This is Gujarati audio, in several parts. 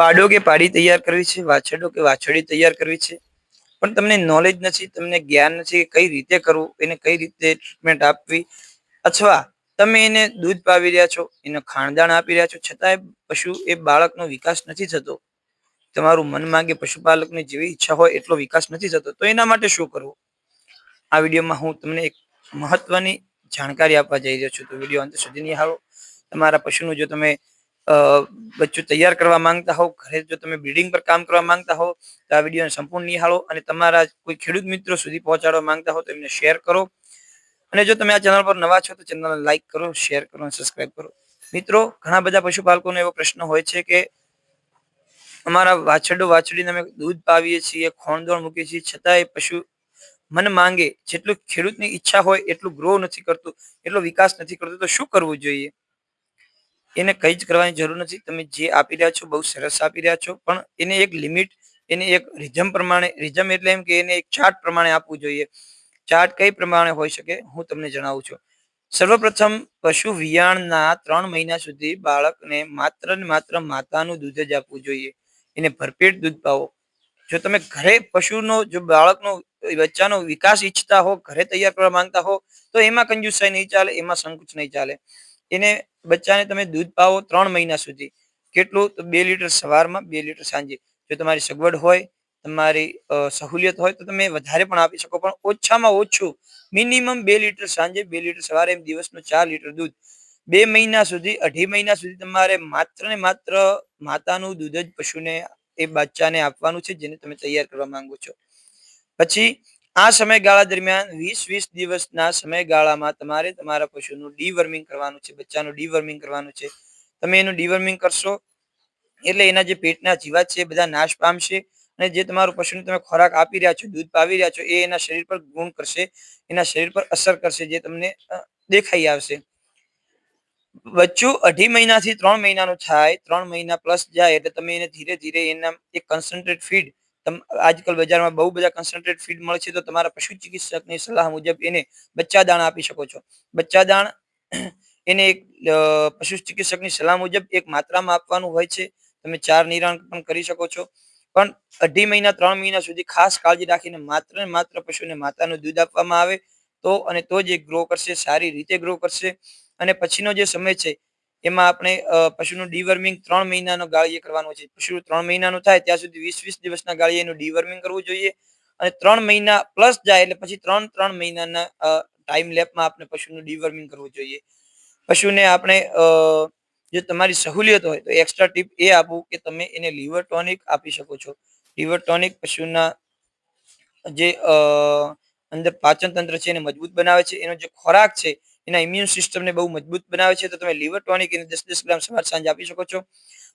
પાડો કે પાડી તૈયાર કરવી છે? વાછડો કે વાછડી તૈયાર કરવી છે? પણ તમને નોલેજ નથી, તમને જ્ઞાન નથી કે કઈ રીતે કરવું, એને કઈ રીતે ટ્રીટમેન્ટ આપવી? અથવા તમે એને દૂધ પાવી રહ્યા છો, એને ખાણદાણ આપી રહ્યા છો, છતાંય પશુ એ બાળકનો વિકાસ નથી થતો. તમારું મન માંગે પશુપાલકની જેવી ઈચ્છા હોય એટલો વિકાસ નથી થતો. તો એના માટે શું કરવું? આ વિડીયોમાં હું તમને એક મહત્વની જાણકારી આપવા જઈ રહ્યો છું. તો વીડિયો અંત સુધી નિહાળો તમારા પશુનું જો તમે બચ્ચું તૈયાર કરવા માંગતા હો ઘરે જો તમે બ્રીડિંગ પર કામ કરવા માંગતા હો તો આ વિડીયોને સંપૂર્ણ નિહાળો અને તમારા કોઈ ખેડૂત મિત્રો સુધી પહોંચાડવા માંગતા હો તો એમને શેર કરો. અને જો તમે આ ચેનલ પર નવા છો તો ચેનલને લાઈક કરો, શેર કરો અને સબસ્ક્રાઇબ કરો. મિત્રો, ઘણા બધા પશુપાલકોનો એવો પ્રશ્ન હોય છે કે અમારા વાછરડો વાછડીને અમે દૂધ પાવીએ છીએ ખોણદોણ મૂકીએ છીએ છતાં એ પશુ મન માંગે, જેટલું ખેડૂતની ઈચ્છા હોય એટલું ગ્રો નથી કરતું, એટલો વિકાસ નથી કરતું, તો શું કરવું જોઈએ? એને કંઈ જ કરવાની જરૂર નથી. તમે જે આપી રહ્યા છો, બહુ સરસ આપી રહ્યા છો, પણ એને એક લિમિટ, એને એક રિઝમ પ્રમાણે રિઝમ એટલે એમ કે એને એક ચાર્ટ પ્રમાણે આપવું જોઈએ. ચાર્ટ કઈ પ્રમાણે હોઈ શકે, હું તમને જણાવું છું. સર્વપ્રથમ, પશુ વિયાણના ત્રણ મહિના સુધી બાળકને માત્ર ને માત્ર માતાનું દૂધ જ આપવું જોઈએ. એને ભરપેટ દૂધ પાવો. જો તમે ઘરે પશુનો, જો બાળકનો બચ્ચાનો વિકાસ ઈચ્છતા હો, ઘરે તૈયાર કરવા માંગતા હો, તો એમાં કંજુસાઈ નહીં ચાલે, એમાં સંકુચ નહીં ચાલે. એને બચ્ચાને તમે દૂધ પાવો ત્રણ મહિના સુધી. કેટલું? તો બે લીટર સવારમાં, બે લીટર સાંજે. જો તમારી સગવડ હોય, તમારી સહુલિયત હોય, તો તમે વધારે પણ આપી શકો. પણ ઓછામાં ઓછું મિનિમમ બે લીટર સાંજે, બે લીટર સવારે, એમ દિવસનું ચાર લીટર દૂધ. બે મહિના સુધી, અઢી મહિના સુધી તમારે માત્ર ને માત્ર માતાનું દૂધ જ પશુને, એ બચ્ચાને આપવાનું છે, જેને તમે તૈયાર કરવા માંગો છો. પછી આ સમયગાળા દરમિયાન વીસ વીસ દિવસના સમયગાળામાં તમારે તમારા પશુનું ડીવર્મિંગ કરવાનું છે, બચ્ચાનું ડીવર્મિંગ કરવાનું છે. તમે એનું ડીવર્મિંગ કરશો એટલે એના જે પેટના જીવાત છે બધા નાશ પામશે અને જે તમારું પશુને તમે ખોરાક આપી રહ્યા છો, દૂધ પાવી રહ્યા છો એ એના શરીર પર ગુણ કરશે, એના શરીર પર અસર કરશે, જે તમને દેખાઈ આવશે. બચ્ચું અઢી મહિનાથી ત્રણ મહિનાનું થાય, ત્રણ મહિના પ્લસ જાય એટલે તમે એને ધીરે ધીરે એના એક કન્સન્ટ્રેટ ફીડ આજકાલ બજારમાં બહુ બધા કન્સન્ટ્રેટ ફીડ મળે છે, તો તમારા પશુ ચિકિત્સકની સલાહ મુજબ એને બચ્ચા દાણ આપી શકો છો. બચ્ચા દાણ એને એક પશુ ચિકિત્સકની સલાહ મુજબ એક માત્રામાં આપવાનું હોય છે. તમે ચાર નિરાણ પણ કરી શકો છો. પણ અઢી મહિના, ત્રણ મહિના સુધી ખાસ કાળજી રાખીને માત્ર ને માત્ર પશુને માતાનું દૂધ આપવામાં આવે તો, અને તો જ એ ગ્રો કરશે, સારી રીતે ગ્રો કરશે. અને પછીનો જે સમય છે એમાં આપણે પશુનું ડીવર્મિંગ ત્રણ મહિનાનો ગાળીએ કરવાનો છે. પશુ ત્રણ મહિનાનું થાય ત્યાં સુધી વીસ વીસ દિવસના ગાળીએ એનું ડીવર્મિંગ કરવું જોઈએ અને ત્રણ મહિના પ્લસ જાય એટલે પછી ત્રણ ત્રણ મહિનાના ટાઈમ લેપમાં આપણે પશુનું ડીવર્મિંગ કરવું જોઈએ. પશુને આપણે જો તમારી સહુલિયત હોય તો એક્સ્ટ્રા ટીપ એ આપવું કે તમે એને લીવર ટોનિક આપી શકો છો. લીવર ટોનિક પશુના જે અંદર પાચન તંત્ર છે એને મજબૂત બનાવે છે. એનો જે ખોરાક છે એના ઇમ્યુન સિસ્ટમને બહુ મજબૂત બનાવે છે. તો તમે લીવર ટોનિક એને દસ દસ ગ્રામ સવાર સાંજ આપી શકો છો.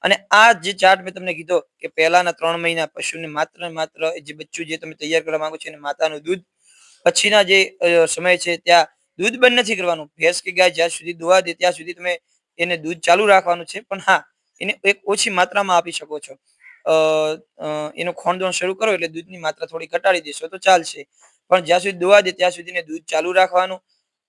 અને આ જે ચાર્ટ મેં તમને કીધો કે પહેલાના ત્રણ મહિના પશુને માત્ર માત્ર જે બચ્ચું જે તમે તૈયાર કરવા માંગો છો એને માતાનું દૂધ, પછીના જે સમય છે ત્યાં દૂધ બંધ નથી કરવાનું. ભેંસ કે ગાય જ્યાં સુધી દોવા દે ત્યાં સુધી તમે એને દૂધ ચાલુ રાખવાનું છે. પણ હા, એને એક ઓછી માત્રામાં આપી શકો છો. એનું ખોણદોણ શરૂ કરો એટલે દૂધની માત્રા થોડી ઘટાડી દેશો તો ચાલશે. પણ જ્યાં સુધી દોવા દે ત્યાં સુધી દૂધ ચાલુ રાખવાનું.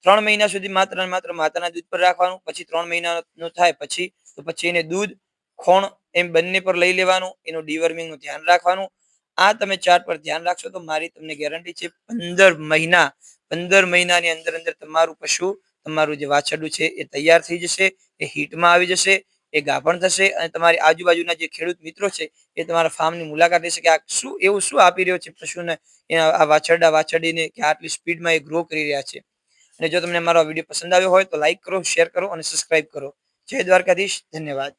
ત્રણ મહિના સુધી માત્ર ને માત્ર માતાના દૂધ પર રાખવાનું, પછી ત્રણ મહિનાનું થાય પછી, તો પછી એને દૂધ, ખોણ એમ બંને પર લઈ લેવાનું, એનું ડિવર્મિંગનું ધ્યાન રાખવાનું. આ તમે ચાર્ટ પર ધ્યાન રાખશો તો મારી તમને ગેરંટી છે પંદર મહિના, પંદર મહિનાની અંદર અંદર તમારું પશુ, તમારું જે વાછરડું છે એ તૈયાર થઈ જશે, એ હીટમાં આવી જશે, એ ગાભણ થશે અને તમારી આજુબાજુના જે ખેડૂત મિત્રો છે એ તમારા ફાર્મની મુલાકાત લેશે કે આ શું, એવું શું આપી રહ્યો છે પશુને? આ વાછરડા વાછરડીને કે આટલી સ્પીડમાં એ ગ્રો કરી રહ્યા છે. અને જો તમને મારો વીડિયો પસંદ આવ્યો હોય તો લાઈક કરો શેર કરો અને સબસ્ક્રાઇબ કરો. જય દ્વારકાધીશ, ધન્યવાદ.